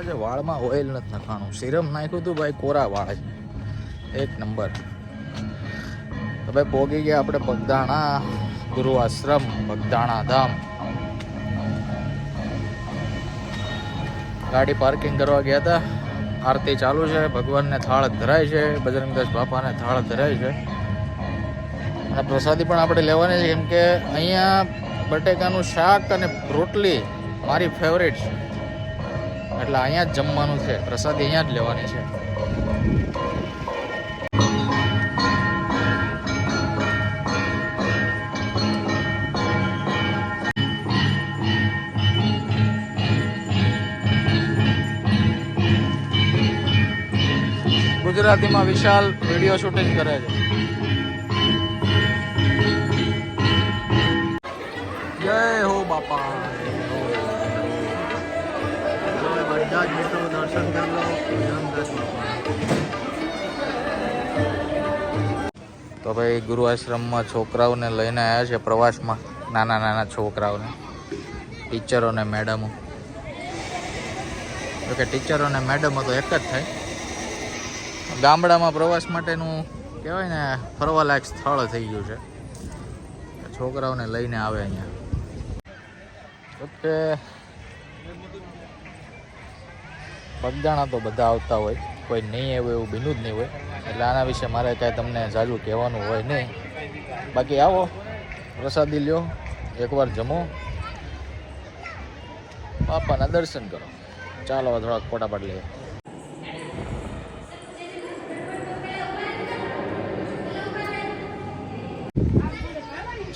આજે વાળમાં ઓઇલ નથી નાખવાનું. સિરમ નાખ્યું હતું ભાઈ, કોરા વાળ. એક નંબર તો ભાઈ પોગી ગયા આપણે પગદાણા ગુરુ આશ્રમ પગદાણા ધામ ગાડી પાર્કિંગ કરવા ગયા હતા. આરતી ચાલુ છે, ભગવાનને થાળ ધરાય છે, બજરંગદાસ બાપાને થાળ ધરાય છે. અને પ્રસાદી પણ આપણે લેવાની છે, કેમ કે અહીંયા બટેકાનું શાક અને રોટલી મારી ફેવરેટ છે. એટલે અહીંયા જ જમવાનું છે. પ્રસાદી અહીંયા જ લેવાની છે. ગુજરાતીમાં વિશાલ વીડિયો શૂટિંગ કરે છે. જય હો બાપા. બધા જ મિત્રો દર્શન કરી લો તો ભાઈ ગુરુ આશ્રમમાં છોકરાઓને લઈને આવ્યા છે પ્રવાસમાં, નાના નાના છોકરાઓને ટીચરો ને મેડમો. જોકે ટીચરો ને મેડમો તો એક જ થાય. ગામડામાં પ્રવાસ માટેનું કહેવાય ને, ફરવાલાયક સ્થળ થઈ ગયું છે. છોકરાઓને લઈને આવે અહીંયા. ઓકે બગદાણા તો બધા આવતા હોય. કોઈ નહીં આવે એવું બન્યું જ નહીં હોય. એટલે આના વિશે મારે કાંઈ તમને જાજુ કહેવાનું હોય નહીં. બાકી આવો. પ્રસાદી લ્યો. એકવાર જમો. બાપાના દર્શન કરો. ચાલો હવે થોડાક ફોટાફટ લઈએ.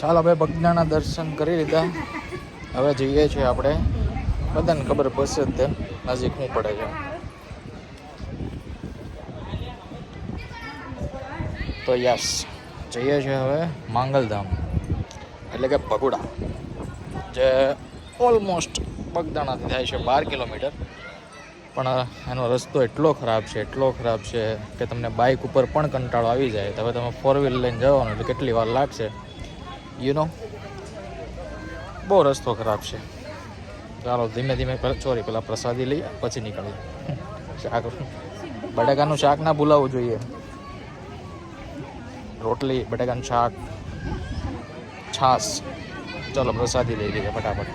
ચાલો ભાઈ બગદાણા દર્શન કરી લીધા. હવે જઈએ છીએ આપણે. બધાને ખબર પડશે જ તે નજીક હું પડે છે. તો યસ, જઈએ છીએ હવે માંગલધામ. એટલે કે પગુડા, જે ઓલમોસ્ટ બગદાણાથી થાય છે બાર કિલોમીટર. પણ એનો રસ્તો એટલો ખરાબ છે, એટલો ખરાબ છે કે તમને બાઇક ઉપર પણ કંટાળો આવી જાય. તો હવે તમે ફોર વ્હીલ લઈને જવાનું એટલે કેટલી વાર લાગશે? યુ નો બહુ રસ્તો ખરાબ છે. ચાલો, ધીમે ધીમે સોરી પેલા પ્રસાદી લઈએ, પછી નીકળીએ. શાક બટાકાનું શાક ના ભૂલાવવું જોઈએ. રોટલી, બટાકાનું શાક, છાશ. ચાલો, પ્રસાદી લઈ લઈએ ફટાફટ.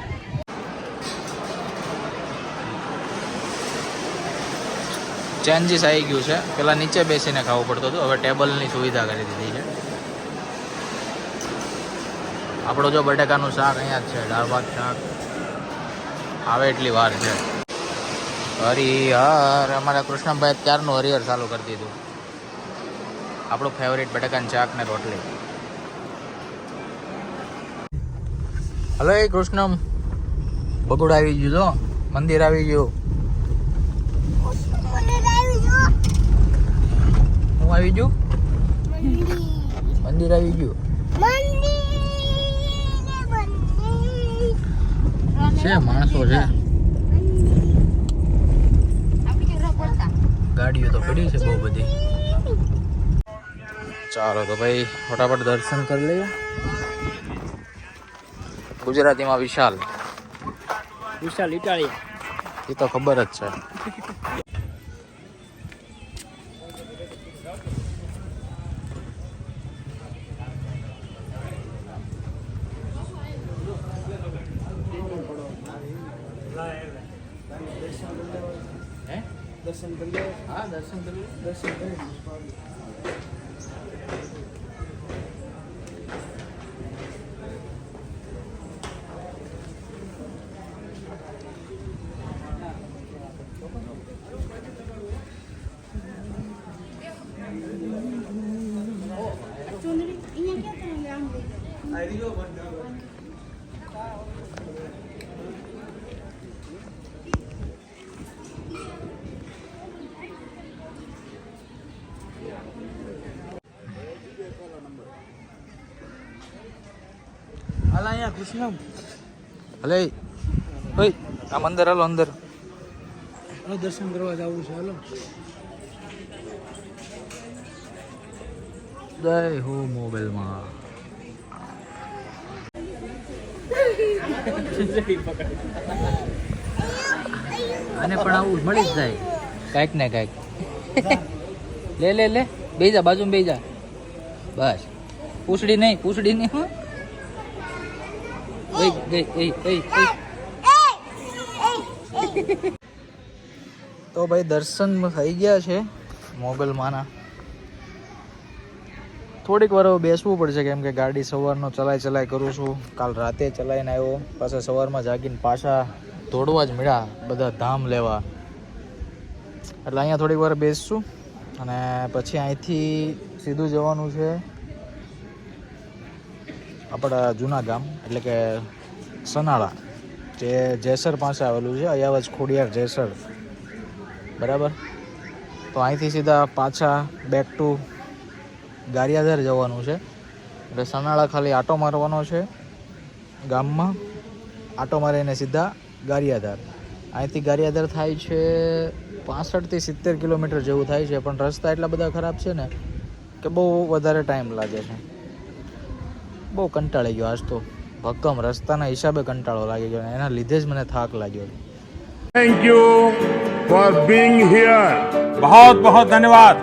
ચેન્જીસ આવી ગયું છે. પેલા નીચે બેસીને ખાવું પડતું હતું. હવે ટેબલની સુવિધા કરી દીધી છે. આપણો જો બટાકાનું શાક અહીંયા જ છે. દાળ, ભાત, શાક. આવે એટલી વાર છે. હરિહર, અમારા કૃષ્ણભાઈ અત્યારનું હરિહર ચાલુ કરી દીધું. આપણું ફેવરેટ બટાકાની ચાક ને રોટલી. હલો એ કૃષ્ણમ. બગુડ આવી ગયું જો. મંદિર આવી ગયું. હું આવી ગયું? મંદિર આવી ગયું. છે માણસો છે. ગાડીઓ તો પડી છે બહુ બધી. ચાલો તો ભાઈ ફટાફટ દર્શન કરી લઈએ. ગુજરાતીમાં વિશાલ. વિશાલ ઇટાલિયા એ તો ખબર જ છે. દર્શન કરી લો હા દર્શન કરી દર્શન કરી હાલ અહીંયા કૃષ્ણ હલે. ઓય આમ અંદર હાલો અંદર. હાલો દર્શન કરવા જવું છે હાલો. દય હો મોબાઈલમાં. અને પણ આવું મળી જ જાય. કાંઈક ને કાંઈક. લે લે લે. બેજા જા બાજુમાં બેજા બસ. પૂછડી નહીં પૂછડી નહીં હો. તો ભાઈ દર્શન થઈ ગયા છે મોગલ માના થોડીક વાર બેસવું પડશે કેમ કે ગાડી સવારનો ચલાય ચલાય કરું છું. કાલ રાતે ચલાવીને આવ્યો. પાછા સવારમાં જાગીને પાછા દોડવા જ મળ્યા બધા ધામ લેવા. એટલે અહીંયા થોડીક વાર બેસશું અને પછી અહીંથી સીધું જવાનું છે આપણા જૂના ગામ, એટલે કે સનાળા, જે જેસર પાસે આવેલું છે, અયાવજ ખોડિયાર જેસર. બરાબર? તો અહીંથી સીધા પાછા બેક ટુ ગારિયાધાર જવાનું છે. એટલે સનાળા ખાલી આટો મારવાનો છે ગામમાં, આટો મારીને સીધા ગારિયાધાર. અહીંથી ગારિયાધાર થાય છે પાસઠથી સિત્તેર કિલોમીટર જેવું થાય છે, પણ રસ્તા એટલા બધા ખરાબ છે ને, કે બહુ વધારે ટાઈમ લાગે છે. બહુ કંટાળી ગયો આજ તો. ભક્કમ રસ્તાના હિસાબે કંટાળો લાગી ગયો એના લીધે જ મને થાક લાગ્યો. Thank you for being here બહુ બહુ ધન્યવાદ